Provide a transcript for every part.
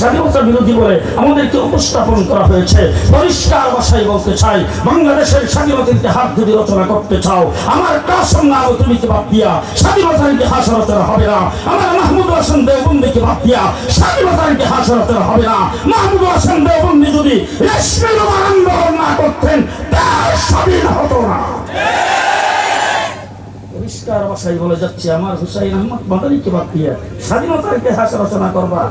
স্বাধীনতা বিরোধী আমাদেরকে উপস্থাপন করা হয়েছে। পরিষ্কার ভাষায় বলতে চাই, বাংলাদেশের স্বাধীনতার ইতিহাস যদি রচনা করতে চাও, আমার কাসম নাম বাদ দিয়া স্বাধীনতার ইতিহাস রচনা হবে না। আমার মাহমুদ হাসান বাদ দিয়া স্বাধীনতার ইতিহাস রচনা হবে না। মাহমুদ হাসান দেওবন্দি যদি রেশমি রোমান আন্দোলন না করতেন, তার স্বাধীন হতো না। পরিষ্কার ভাষায় বলে যাচ্ছে, আমার হুসাইন আহমদ মাদানিকে বাদ দিয়ে স্বাধীনতার ইতিহাস রচনা করবা।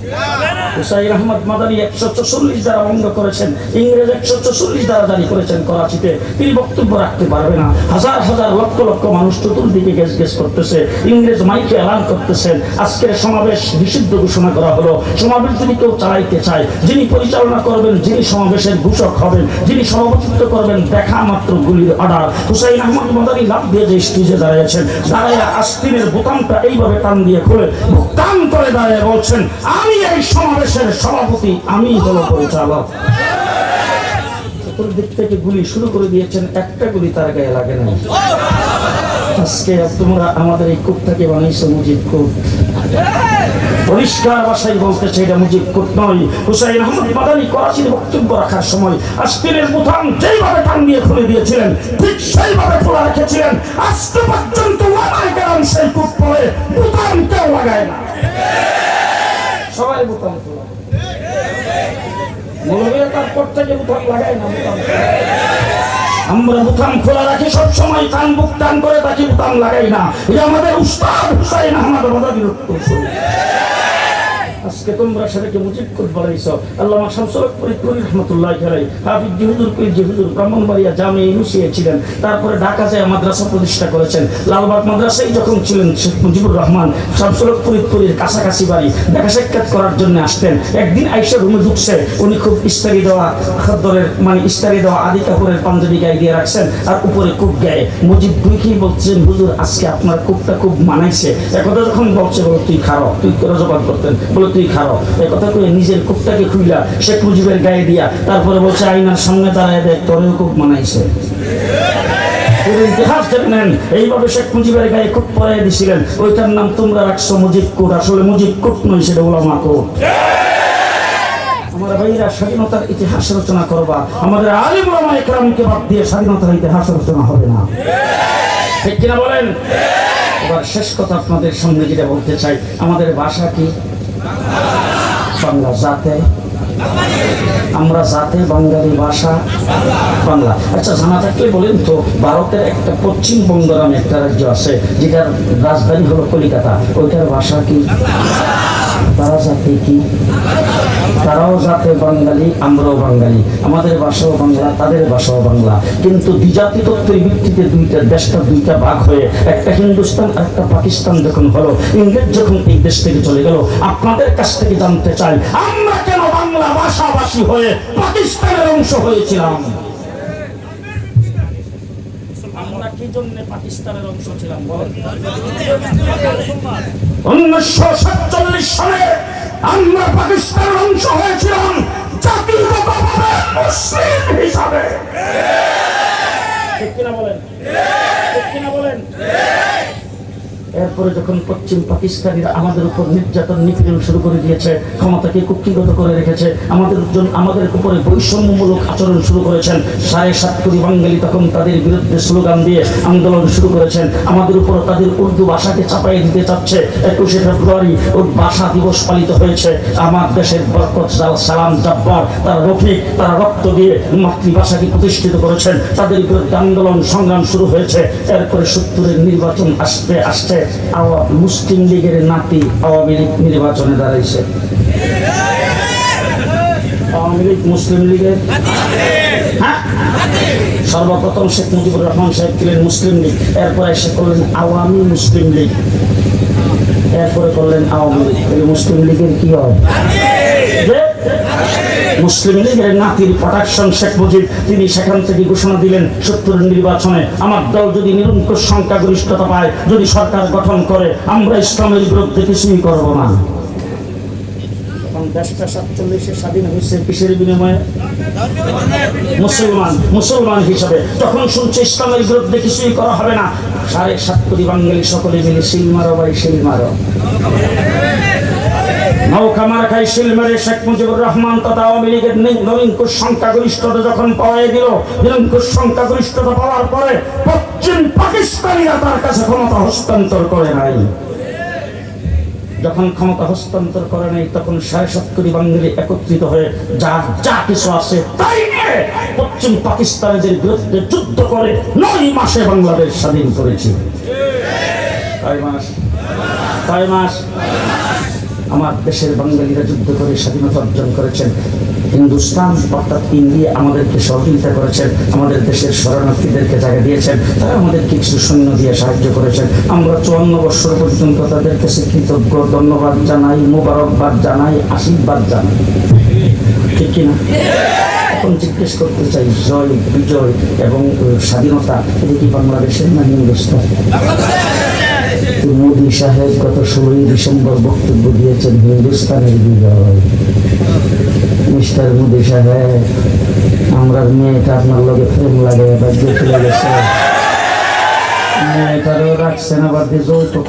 হুসাইন আহমদ মাদানি একশো চল্লিশ দ্বারা বন্ধ করেছেন, ইংরেজ একশো চল্লিশ দ্বারা জারি করেছেন করাচিতে। তিনি বক্তব্য রাখতে পারবে না। হাজার হাজার লক্ষ লক্ষ মানুষ চতুর্দিকে গেস গেস করতেছে, ইংরেজ মাইকে এলান করতেছেন। আজকের সমাবেশ নিষিদ্ধ ঘোষণা করা হলো। সমাবেশ যদি কেউ চালাইতে চায়, যিনি পরিচালনা করবেন, যিনি সমাবেশের ঘোষক হবেন, যিনি সভাপতিত্ব করবেন, দেখা মাত্র গুলির অর্ডার। হুসাইন আহমদ মাদানি লাভ দিয়ে যে স্টেজে দাঁড়িয়েছেন দাঁড়াইয়া আস্তিনের বোতামটা এইভাবে টান দিয়ে খুলে টান করে দাঁড়িয়ে বলছেন, আমি এই সমাবেশের সভাপতি আমি হলো পরিচালক। চতুর্দিক থেকে গুলি শুরু করে দিয়েছেন, একটা গুলি তার গায়ে লাগে না আজকে তোমরা আমাদের এই কূপটাকে বানিয়েছো মুজিব কূপ। পরিষ্কার ভাষায় বলতেছে, এটা মুজিব কূপ নয়। হুসাইন আহমদ করাচির বক্তব্য রাখার সময় আস্তিনের বোতাম যেইভাবে টান দিয়ে খুলে দিয়েছিলেন, ঠিক সেইভাবে খোলা রেখেছিলেন। আজকে পর্যন্ত গেলাম সেই কূপ বোতাম কেউ লাগায় না। সবাই বোতাম খোলা। মৌলবীরা না আমরা বুথাম খোলা রাখি, সবসময় কান বুক টান করে তাকে বুথাম লাগাই না। এটা আমাদের উস্তাদ হুসাইন আহমদ আমাদের উত্তরসূরি। আজকে তোমরা সেটাকে মুজিব করে বলাইছো আল্লামা শামসুল ফরিদপুরি রহমতুল্লাহ আলাই হাফিজ জিহুদুর পীর জিহুদুর ব্রাহ্মণবাড়িয়া জামে ইউনিসিয়ে ছিলেন, তারপরে ঢাকা যায় মাদ্রাসা প্রতিষ্ঠা করেছেন। লালবাগ মাদ্রাসায় যখন ছিলেন শেখ মুজিবুর রহমান, শামসুল ফরিদপুরের কাছাকাছি বাড়ি দেখা সাক্ষাৎ করার জন্য আসতেন। একদিন আইসা রুমে ঢুকছে, উনি খুব ইস্তারি দেওয়া খদ্দরের মানে ইস্তারি দেওয়া আদি কাপড়ের পাঞ্জাবি গায়ে দিয়ে রাখছেন আর উপরে খুব গায়ে। মুজিব দুইকেই বলছেন, হুজুর, আজকে আপনার খুবটা খুব মানাইছে। একথা যখন বলছে, বলো, তুই খারো। তুই জবাব করতেন। বলে তুই খারো একথা কয়ে নিজের কুকটাকে খুইলা শেখ মুজিবের গায়ে দিয়া, তারপরে বলছে আইনার সামনে দাঁড়ায় দেখ, তোরেও খুব মানাইছে ইতিহাস দেখে নেন এইভাবে শেখ মুজিবের গায়ে খুব পরাই দিছিলেন। ওইটার নাম তোমরা রাখছো মুজিব কোট, আসলে মুজিব কোট নয়, সেটা ওলামা কোট। আমার ভাইরা, স্বাধীনতার ইতিহাস রচনা করবা। আমাদের আলিম একরামকে বাদ দিয়ে স্বাধীনতার ইতিহাস রচনা হবে না। ঠিক কিনা বলেন? এবার শেষ কথা আপনাদের সামনে যেটা বলতে চাই, আমাদের ভাষা কি? বাংলা জাতে, আমরা জাতে বাঙালি ভাষা বাংলা। আচ্ছা জানা থাকলে বলেন তো, ভারতের একটা পশ্চিমবঙ্গ নামে একটা রাজ্য আছে, যেটার রাজধানী হলো কলিকাতা। ওইটার ভাষা কি? তারা কি? তারাও জাতে বাঙালি, আমরাও বাঙালি। আমাদের ভাষাও বাংলা, তাদের ভাষাও বাংলা। কিন্তু দ্বিজাতি তত্ত্বের ভিত্তিতে দুইটা, দেশটা দুইটা ভাগ হয়ে একটা হিন্দুস্তান একটা পাকিস্তান যখন হলো, ইংরেজ যখন এই দেশ থেকে চলে গেল, আপনাদের কাছ থেকে জানতে চাই, আমরা কেন বাংলা ভাষাভাষী হয়ে পাকিস্তানের অংশ হয়েছিলাম? জন্য পাকিস্তানের অংশ ছিলাম। উনিশশো সাতচল্লিশ সালে আমরা পাকিস্তানের অংশ হয়েছিলাম জাতিগতভাবে মুসলিম হিসাবে। ঠিক কিনা বলেন? ঠিক কিনা বলেন? এরপরে যখন পশ্চিম পাকিস্তানিরা আমাদের উপর নির্যাতন, নিপীড়ন শুরু করে দিয়েছে, ক্ষমতাকে কুক্ষিগত করে রেখেছে, আমাদের আমাদের উপরে বৈষম্যমূলক আচরণ শুরু করেছেন, সাড়ে সাত কোটি বাঙালি তখন তাদের বিরুদ্ধে স্লোগান দিয়ে আন্দোলন শুরু করেছেন, আমাদের উপর তাদের উর্দু ভাষাকে চাপাই দিতে চাচ্ছে, একুশে ফেব্রুয়ারি ওর ভাষা দিবস পালিত হয়েছে, আমার দেশের বরকত সালাম জাব্বার, তারা রফিক, তারা রক্ত দিয়ে মাতৃভাষাকে প্রতিষ্ঠিত করেছেন, তাদের বিরুদ্ধে আন্দোলন সংগ্রাম শুরু হয়েছে, এরপরে সত্তরের নির্বাচন আসতে আওয়া- মুসলিম লীগের নাতি আওয়ামী লীগ নির্বাচনে দাঁড়াইছে। আওয়ামী লীগ মুসলিম লীগের? হ্যাঁ? সর্বপ্রথম শেখ মুজিবুর রহমান সাহেব ছিলেন মুসলিম লীগ, এরপরে এসে করলেন আওয়ামী মুসলিম লীগ। এরপরে করলেন আওয়ামী লীগ। মুসলিম লীগের কি হয়? মুসলিম লীগের নাতির প্রোডাকশন শেখ মুজিব, তিনি সেখান থেকে ঘোষণা দিলেন সত্তরের নির্বাচনে আমার দল যদি নিরঙ্কুশ সংখ্যাগরিষ্ঠতা পায়, যদি সরকার গঠন করে, আমরা ইসলামের বিরুদ্ধে কিছুই করব না। দেশটা সাতচল্লিশে স্বাধীন হয়েছে, কিসের বিনিময়ে? মুসলমান মুসলমান হিসাবে। তখন শুনছে ইসলামের করা হবে না, সাড়ে সাত কোটি বাঙালি সকলে মিলে শিল মারো বাড়ি শিল মারো নৌকা মার্কাই শিল মেরে শেখ মুজিবুর রহমান তথা আওয়ামী লীগের নি- নিরঙ্কুশ সংখ্যাগরিষ্ঠতা যখন পাওয়া গেল নিরঙ্কুশ সংখ্যাগরিষ্ঠতা পাওয়ার পরে পশ্চিম পাকিস্তানিরা তার কাছে ক্ষমতা হস্তান্তর করে নাই। যখন ক্ষমতা হস্তান্তর করে নাই তখন সাড়ে সাত কোটি বাঙালি একত্রিত হয়ে যা যা কিছু আছে তাই নিয়ে পশ্চিম পাকিস্তানের বিরুদ্ধে যুদ্ধ করে নয় মাসে বাংলাদেশ স্বাধীন করেছে। কয় মাস কয় মাস। আমার দেশের বাঙালিরা যুদ্ধ করে স্বাধীনতা অর্জন করেছেন। হিন্দুস্তান, অর্থাৎ ইন্ডিয়া আমাদেরকে সহযোগিতা করেছেন, আমাদের দেশের শরণার্থীদেরকে জায়গা দিয়েছেন, তারা আমাদেরকে কিছু সৈন্য দিয়ে সাহায্য করেছেন। আমরা চুয়ান্ন বছর পর্যন্ত তাদের কাছে কৃতজ্ঞ ধন্যবাদ জানাই, মোবারকবাদ জানাই, আশীর্বাদ জানাই। ঠিক কিনা এখন জিজ্ঞেস করতে চাই, জয়, বিজয় এবং স্বাধীনতা, এটি কি বাংলাদেশের না হিন্দুস্তান মোদী সাহেব গত ষোলোই ডিসেম্বর বক্তব্য দিয়েছেন, হিন্দুস্তানের বিজয়। মিস্টার মোদী সাহেব আমরা মেয়েটা আপনার লগে প্রেম লাগে দিয়ে চলে গেছে। মেয়েটারও রাখছেন আবার দিয়ে যৌতুক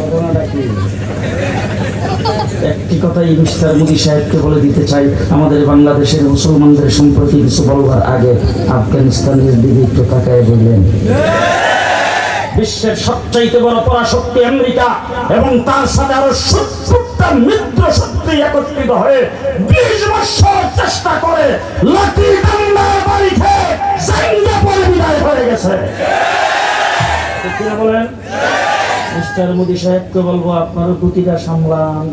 ঘটনাটা কি? একটি কথাই মিস্টার মোদী সাহেবকে বলে দিতে চাই, আমাদের বাংলাদেশের মুসলমানদের সম্পর্কে কিছু বলবার আগে আফগানিস্তানের দিকে তাকায় বললেন। বিশ্বের সবচাইতে বড় পরাশক্তি আমেরিকা এবং তার সাথে আরও সত্তরটা মিত্র শক্তি একত্রিত হয়ে বিশ বছর চেষ্টা করে বিদায় হয়ে গেছে। বলেন? মিস্টার মোদী সাহেবকে বলব, আপনারও দুটিটা সামলান।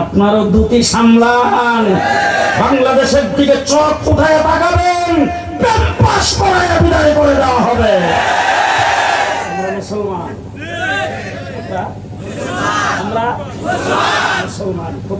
আপনারও দুটি সামলান। বাংলাদেশের দিকে চোখ উঠায় তাকাবেন প্যাম্পাস করায় বিদায় করে দেওয়া হবে আমরা মুসলমান আমরা আমরা মুসলমান খুব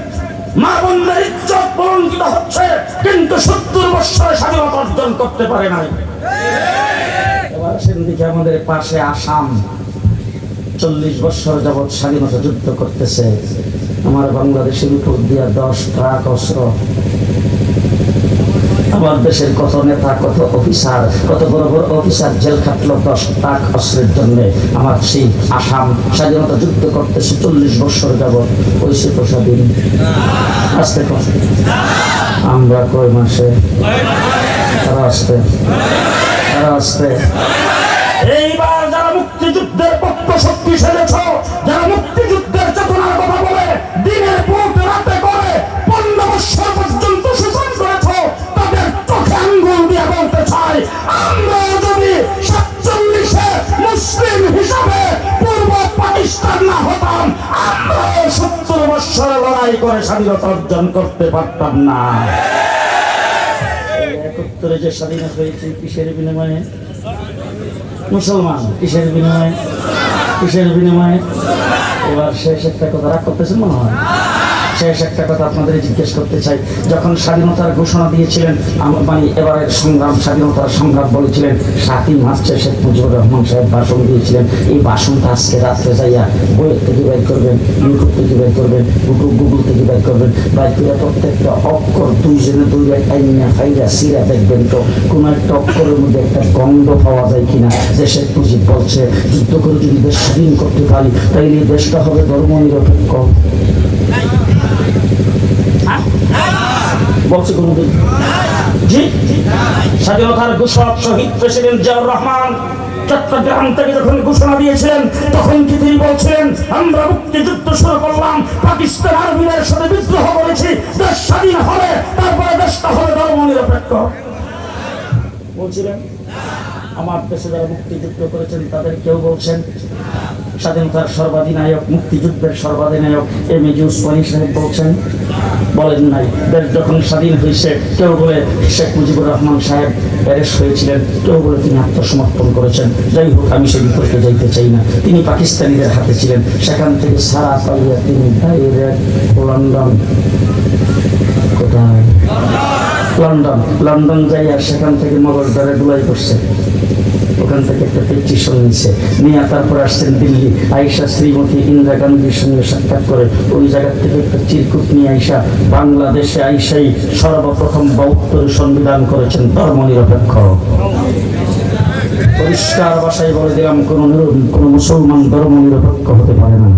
মা বোনদের ইজ্জত কলঙ্কিত হচ্ছে, কিন্তু সত্তর বৎসরে স্বাধীনতা অর্জন করতে পারে নাই। এবার সেদিকে আমাদের পাশে আসাম। চল্লিশ বছর যাবৎ স্বাধীনতা যুদ্ধ করতেছে। আমার বাংলাদেশের উপর দিয়া দশ ট্রাক অস্ত্র আমার দেশের কত নেতা, কত অফিসার, কত বড় বড় অফিসার জেল খাটলো দশ ট্রাক অস্ত্রের জন্য। আমার সেই আসাম স্বাধীনতা যুদ্ধ করতেছে চল্লিশ বছর যাবৎ। ওই সে স্বাধীন আসতে কষ্ট। আমরা কয় মাসে? তারা আসতে। তারা আসতে। এইবার যারা মুক্তিযুদ্ধের পক্ষ শক্তি সেরেছ, যারা মুক্তিযুদ্ধের চেতনার কথা বলে, দিনের পর করে স্বাধীনতা অর্জন করতে পারতাম না। একাত্তরে যে স্বাধীনতা হয়েছে, কিসের বিনিময়ে? মুসলমান, কিসের বিনিময়ে? কিসের বিনিময়ে? এবার শেষ একটা কথা রাগ করতেছেন মনে হয়? শেষ একটা কথা আপনাদের জিজ্ঞেস করতে চাই। যখন স্বাধীনতার ঘোষণা দিয়েছিলেন মানে এবারের সংগ্রাম, স্বাধীনতার সংগ্রাম বলেছিলেন, সাতই মার্চে শেখ মুজিবুর রহমান সাহেব ভাষণ দিয়েছিলেন। এই ভাষণটা আজকে রাত্রে যাইয়া বইয়ের থেকে বের করবেন ইউটিউব থেকে বের করবেন গুগল গুগল থেকে বের করবেন। বাইর করে প্রত্যেকটা অক্ষর দুইজনে দুই টাইমিয়া ফাইরা সিরা দেখবেন তো, কোনো একটা অক্ষরের মধ্যে একটা গন্ধ পাওয়া যায় কিনা? যে শেখ মুজিব বলছে, যুদ্ধ করে যদি দেশ স্বাধীন করতে পারি, তাইলে দেশটা হবে ধর্ম নিরপেক্ষ বলছে কোনদিন। জি স্বাধীনতার ঘোষক শহীদ প্রেসিডেন্ট জিয়াউর রহমান ঘোষণা তখন আমরা মুক্তিযুদ্ধ করলাম, পাকিস্তান স্বাধীন বলছিলেন? আমার দেশে মুক্তিযুদ্ধ করেছেন, তাদের কেউ বলছেন, স্বাধীনতার সর্বাধিনায়ক, মুক্তিযুদ্ধের সর্বাধিনায়ক এম এ জি উসমানী সাহেব বলছেন বলেন নাই, দেশ যখন স্বাধীন হয়েছে, কেউ বলে শেখ মুজিবুর রহমান সাহেব অ্যারেস্ট হয়েছিলেন, কেউ বলে তিনি আত্মসমর্পণ করেছেন। যাই হোক, আমি সে বিতর্কে যাইতে চাই না। তিনি পাকিস্তানিদের হাতে ছিলেন, সেখান থেকে সারা পালিয়া তিনি ডাইরেক্ট লন্ডন কোথায়? লন্ডন। লন্ডন যাই আর সেখান থেকে মগজ দ্বারা গুলাই করছে ওখান থেকে একটা পিটিশন নিয়েছে নিয়ে তারপর আসছেন দিল্লি। আইসা শ্রীমতী ইন্দিরা গান্ধীর সঙ্গে সাক্ষাৎ করে। ওই জায়গা থেকে একটা চিরকুট নিয়ে আইসা বাংলাদেশে আইসাই সর্বপ্রথম বৌদ্ধ সংবিধান করেছেন ধর্ম নিরপেক্ষ পরিষ্কার ভাষায় বলে দিলাম, কোন কোন মুসলমান ধর্ম নিরপেক্ষ হতে পারে না।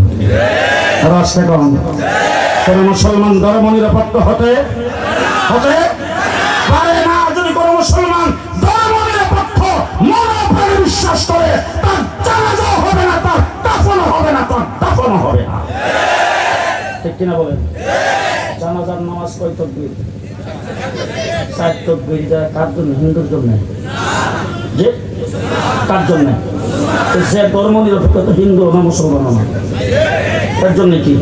কোন মুসলমান ধর্ম নিরপেক্ষ হতে হতে কিনা বলেন? জানাজার নামাজ কয় তকবির? চার তকবির যা কার জন্য হিন্দুর জন্য। যে কার জন্য। সে ধর্ম নিরপেক্ষ হিন্দু না মুসলমান না। তার জন্য কি?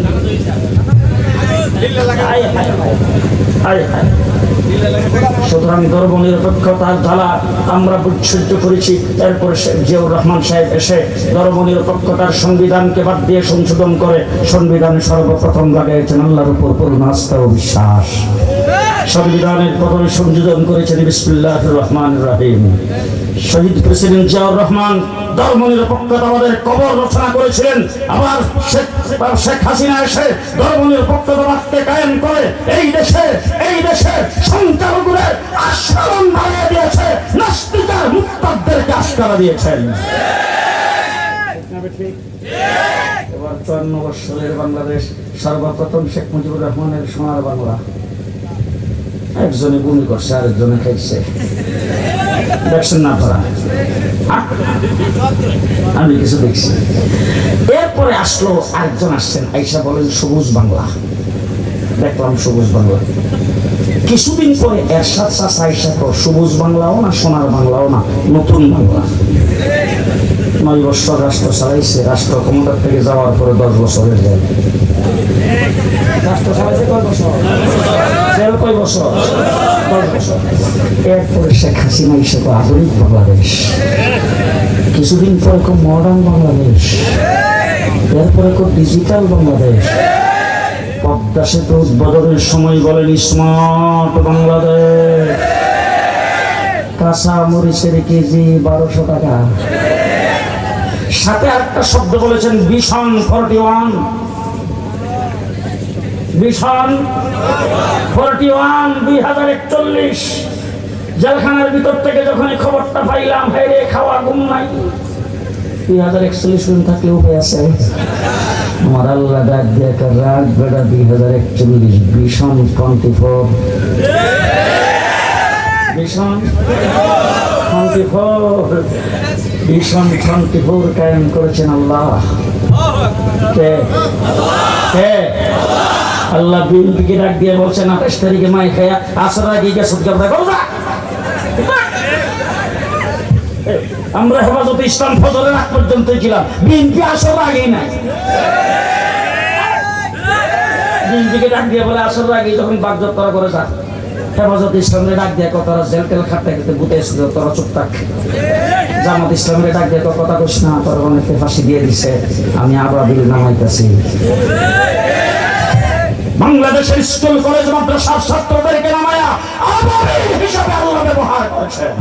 আয়, হায় হায় হায়। সুতরাং ধর্ম নিরপেক্ষতার জ্বালা আমরা সহ্য করেছি। এরপরে জিয়াউর রহমান সাহেব এসে ধর্ম নিরপেক্ষতার সংবিধানকে বাদ দিয়ে সংশোধন করে সংবিধানে সর্বপ্রথম লাগাইছেন আল্লাহর উপর পূর্ণ আস্থা ও বিশ্বাস। সংবিধানের প্রথমে সংযোজন করেছেন বিসমুল্লাহ রহমান রাহিম। শহীদ প্রেসিডেন্ট জিয়াউর রহমান ধর্ম নিরপেক্ষতা আমাদের কবর রচনা করেছিলেন। আবার শেখ হাসিনা এসে ধর্ম নিরপেক্ষতা বাক্যে কায়েম করে এই দেশে আশ্রম বানিয়ে দিয়েছে, নাস্তিকার দিয়েছেন। এবার চুয়ান্ন বাংলাদেশ, সর্বপ্রথম শেখ মুজিবুর রহমানের সোনার বাংলা। একজনে গুলি করছে, আরেকজনে খাইছে দেখছেন না তারা আমি কিছু দেখছি। এরপরে আসলো আরেকজন আসছেন, আইসা বলেন সবুজ বাংলা। দেখলাম সবুজ বাংলা। কিছুদিন পরে এরশাদ চাষা তো সবুজ বাংলাও না, সোনার বাংলাও না, নতুন বাংলা। নয় বছর রাষ্ট্র চালাইছে, রাষ্ট্র ক্ষমতার থেকে যাওয়ার পরে দশ বছরের জেল। রাষ্ট্র চালাইছে কয় বছর? জেল কয় বছর? এরপরে শেখ হাসিনা এসে তো আধুনিক বাংলাদেশ। কিছুদিন পরে মডার্ন বাংলাদেশ। এরপরে ডিজিটাল বাংলাদেশ। সময় বলেন স্মার্ট বাংলাদেশ। কাঁচা মরিচের কেজি বারোশো টাকা। সাথে আরেকটা শব্দ বলেছেন ফর্টি ওয়ান। ফর্টি ওয়ান, দুই হাজার একচল্লিশ। জেলখানার ভিতর থেকে যখন খবরটা পাইলাম হাইরে খাওয়া, ঘুম নাই। দুই হাজার একচল্লিশ থাকলে উপায় আছে। আমার আল্লাহ ডাক দিয়ে বেড়া দুই হাজার একচল্লিশ ভীষণ টোয়েন্টি ফোর ভীষণ টোয়েন্টি ফোর ভীষণ ফোর করেছেন আল্লাহ। কে? কে? আল্লাহ বিএনপিকে ডাক দিয়ে বলছেন আঠাশ তারিখে মাই খায়া? আসর আগে গেছে আমরা হেফাজত ইসলাম ফজরের আগ পর্যন্ত ছিলাম। বিএনপি আসর আগেই নাই। বিএনপিকে ডাক দিয়ে বলে, আসর আগে যখন বাগদত্তরা করে যা। হেফাজত ইসলামের ডাক দিয়ে কত তারা জেল টেল খাটতে খেতে বুতে এসে তোরা চুপ থাক। জামাত ইসলামের ডাক দিয়ে কথা কইস না, তোর অনেকে ফাঁসি দিয়ে দিছে, আমি আবার বিল নামাইতেছি। বাংলাদেশের স্কুল, কলেজ মাদ্রাসার ছাত্রদেরকে নামায়া আবাবিল হিসাবে আল্লাহ ব্যবহার করেছেন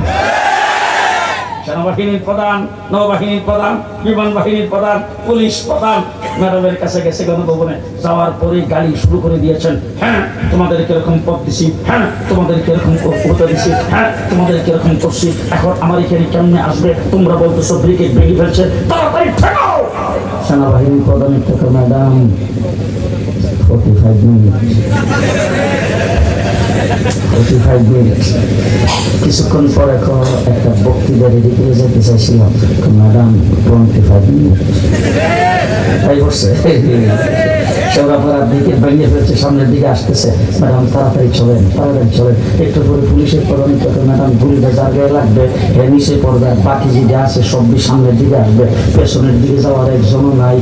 সেনাবাহিনীর প্রধান, নৌবাহিনীর প্রধান বিমান বাহিনীর প্রধান, পুলিশ প্রধান। ম্যাডামের কাছে গেছে গণভবনে, যাওয়ার পরে গাড়ি শুরু করে দিয়েছেন। হ্যাঁ তোমাদের কীরকম পথ দিছি। হ্যাঁ তোমাদের কীরকম করতে দিছি। হ্যাঁ তোমাদের কীরকম করছি। এখন আমার এখানে কেমনে আসবে? তোমরা বলতেছো ব্রিগেড ভেঙে ফেলছে। সেনাবাহিনীর প্রধানের থেকে madam forty five minute forty five minute কিছুক্ষণ পরে একটা বক্তৃতা রেডি করে যেতে চাইছিলাম। ম্যাডাম টোয়েন্টি ফাইভ মিনিট তাই করছে সৌরাপাড়ার দিকে সামনের দিকে আসতেছে। তাড়াতাড়ি তাড়াতাড়ি পুলিশের ম্যাডাম লাগবে দিকে আসবে। পেছনের দিকে যাওয়ার একজনও নাই।